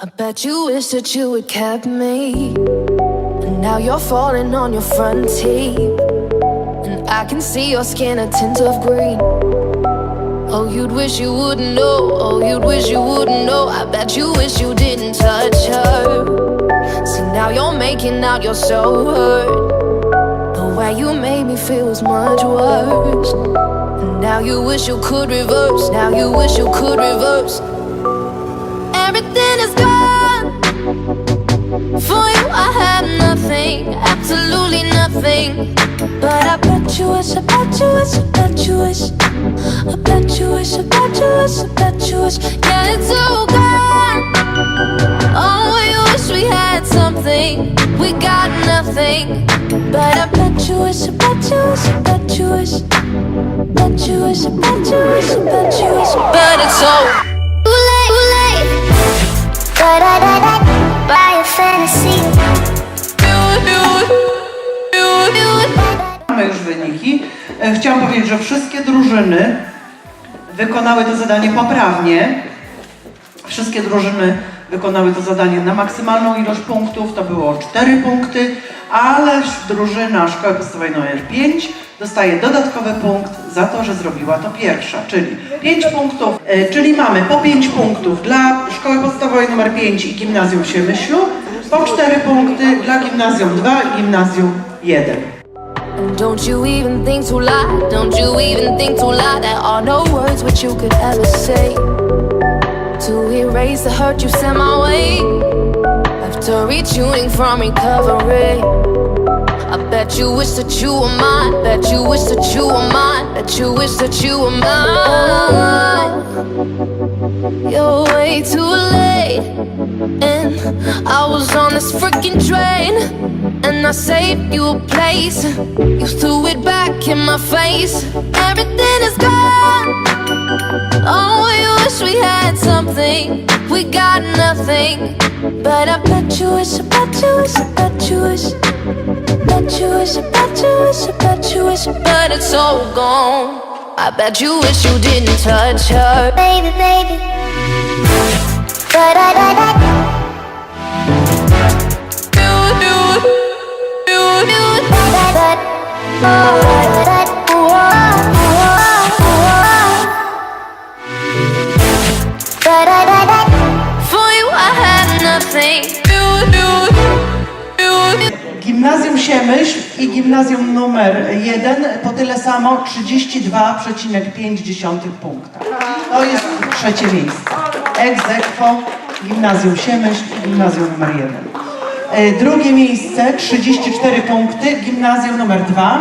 I bet you wish that you had kept me. And now you're falling on your front teeth. And I can see your skin a tint of green. Oh, you'd wish you wouldn't know. Oh, you'd wish you wouldn't know. I bet you wish you didn't touch her. See, now you're making out you're so hurt. The way you made me feel was much worse. And now you wish you could reverse. Now you wish you could reverse. Nothing. But I bet you wish, I bet you wish, I bet you wish. I bet you wish, I bet you wish, I bet you wish. Yeah, it's all gone. Oh, we wish we had something. We got nothing. But I bet you wish, I bet you wish, I bet you wish. Bet you wish, I bet you wish, I bet you wish. But it's all już wyniki. E, Chciałam powiedzieć, że wszystkie drużyny wykonały to zadanie poprawnie. Wszystkie drużyny wykonały to zadanie na maksymalną ilość punktów, to było 4 punkty, ale drużyna Szkoły Podstawowej nr 5 dostaje dodatkowy punkt za to, że zrobiła to pierwsza, czyli 5 punktów, e, czyli mamy po 5 punktów dla Szkoły Podstawowej nr 5 i Gimnazjum Siemyślu, po 4 punkty dla Gimnazjum 2 i Gimnazjum 1. Don't you even think to lie, don't you even think to lie. There are no words which you could ever say to erase the hurt you sent my way. After retuning from recovery, I bet you wish that you were mine, bet you wish that you were mine, bet you wish that you were mine. You're way too late, I was on this freaking train, and I saved you a place. You threw it back in my face. Everything is gone. Oh, we wish we had something. We got nothing. But I bet you wish, I bet you wish, I bet you wish. Bet you wish, I bet you wish, I bet you wish. But it's all gone. I bet you wish you didn't touch her. Baby, baby. Da da da da. Gimnazjum Siemyśl i gimnazjum numer 1 po tyle samo 32,5 punkta. To jest trzecie miejsce. Aequo Gimnazjum Siemyśl i gimnazjum numer 1. E, Drugie miejsce 34 punkty Gimnazjum numer 2.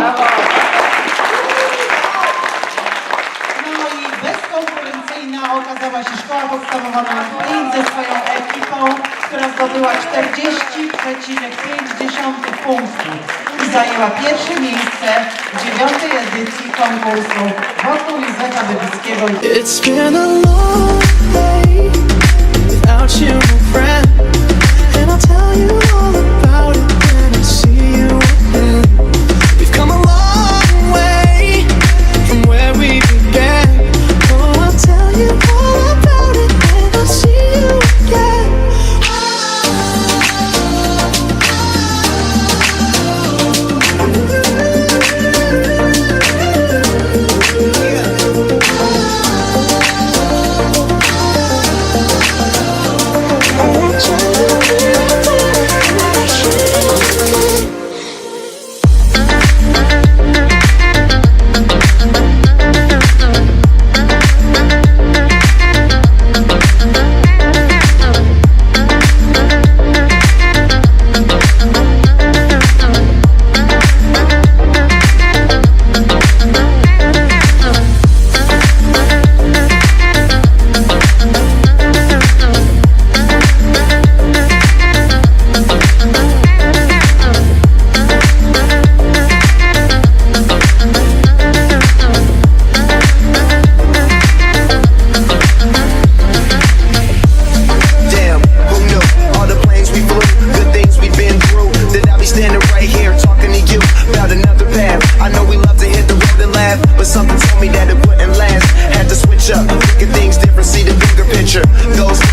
No i bezkonkurencyjna okazała się szkoła podstawowa nr 5 ze swoją ekipą, która zdobyła 40,5 punktów i zajęła pierwsze miejsce w dziewiątej edycji konkursu wokół Józefa Wybickiego.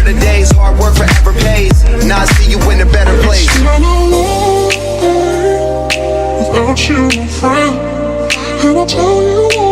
better days. Hard work forever pays. Now I see you in a better place. Without you, friend. And I tell you